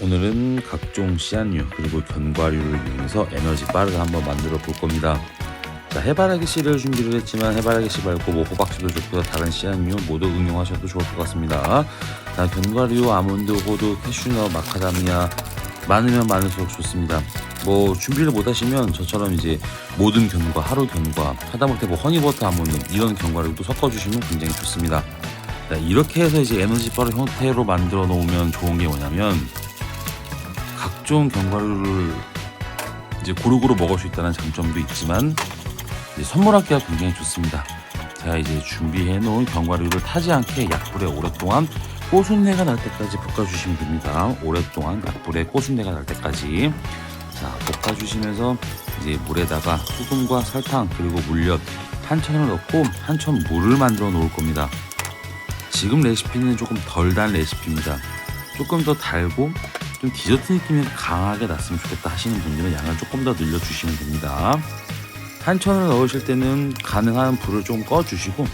오늘은 각종 씨앗류 그리고 견과류를 이용해서 에너지 바를 한번 만들어 볼 겁니다. 자, 해바라기 씨를 준비를 했지만 해바라기 씨 말고 뭐 호박씨도 좋고요. 다른 씨앗류 모두 응용하셔도 좋을 것 같습니다. 자, 견과류, 아몬드, 호두, 캐슈넛, 마카다미아 많으면 많을수록 좋습니다. 뭐 준비를 못 하시면 저처럼 이제 모든 견과, 하루 견과, 하다못해 뭐 허니버터 아몬드 이런 견과류도 섞어주시면 굉장히 좋습니다. 자, 이렇게 해서 이제 에너지 바를 형태로 만들어 놓으면 좋은 게 뭐냐면 각종 견과류를 이제 고루고루 먹을 수 있다는 장점도 있지만 선물하기가 굉장히 좋습니다. 제가 이제 준비해 놓은 견과류를 타지 않게 약불에 오랫동안 꼬순내가 날 때까지 볶아주시면 됩니다. 오랫동안 약불에 꼬순내가 날 때까지 자 볶아주시면서 이제 물에다가 소금과 설탕 그리고 물엿 한 천을 넣고 한 천 물을 만들어 놓을 겁니다. 지금 레시피는 조금 덜 단 레시피입니다. 조금 더 달고 좀 디저트 느낌이 강하게 났으면 좋겠다 하시는 분들은 양을 조금 더 늘려주시면 됩니다. 한천을 넣으실 때는 가능한 불을 좀 꺼주시고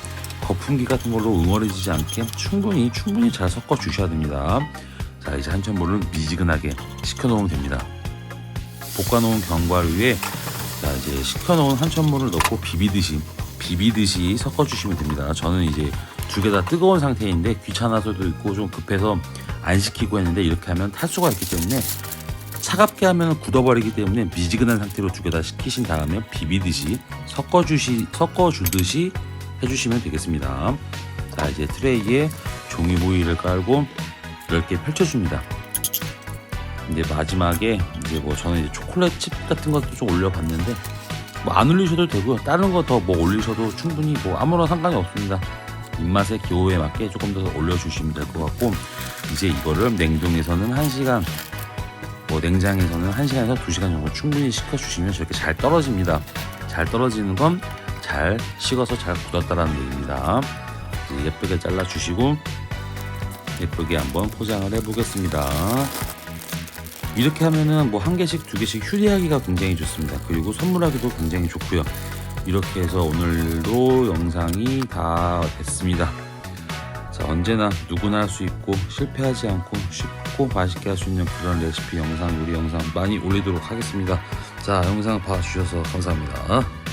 거품기 같은 걸로 응어리지지 않게 충분히 충분히 잘 섞어 주셔야 됩니다. 자 이제 한천 물을 미지근하게 식혀 놓으면 됩니다. 볶아 놓은 견과류에 자 이제 식혀 놓은 한천 물을 넣고 비비듯이 비비듯이 섞어 주시면 됩니다. 저는 이제 두 개 다 뜨거운 상태인데 귀찮아서도 있고 좀 급해서 안 식히고 했는데 이렇게 하면 탈수가 있기 때문에 차갑게 하면 굳어버리기 때문에 미지근한 상태로 두 개 다 식히신 다음에 비비듯이 섞어주시 섞어주듯이 해주시면 되겠습니다. 자 이제 트레이에 종이 호일을 깔고 넓게 펼쳐줍니다. 이제 마지막에 이제 뭐 저는 이제 초콜릿 칩 같은 것도 좀 올려봤는데 뭐 안 올리셔도 되고요. 다른 거 더 뭐 올리셔도 충분히 뭐 아무런 상관이 없습니다. 입맛의 기호에 맞게 조금 더 올려주시면 될 것 같고 이제 이거를 냉동에서는 1시간 뭐 냉장에서는 1시간에서 2시간 정도 충분히 식혀주시면 저렇게 잘 떨어집니다. 잘 떨어지는 건 잘 식어서 잘 굳었다라는 얘기입니다. 예쁘게 잘라주시고 예쁘게 한번 포장을 해보겠습니다. 이렇게 하면은 뭐 한 개씩 두 개씩 휴대하기가 굉장히 좋습니다. 그리고 선물하기도 굉장히 좋고요. 이렇게 해서 오늘도 영상이 다 됐습니다. 자, 언제나 누구나 할 수 있고 실패하지 않고 쉽고 맛있게 할 수 있는 그런 레시피 영상, 요리 영상 많이 올리도록 하겠습니다. 자, 영상 봐주셔서 감사합니다.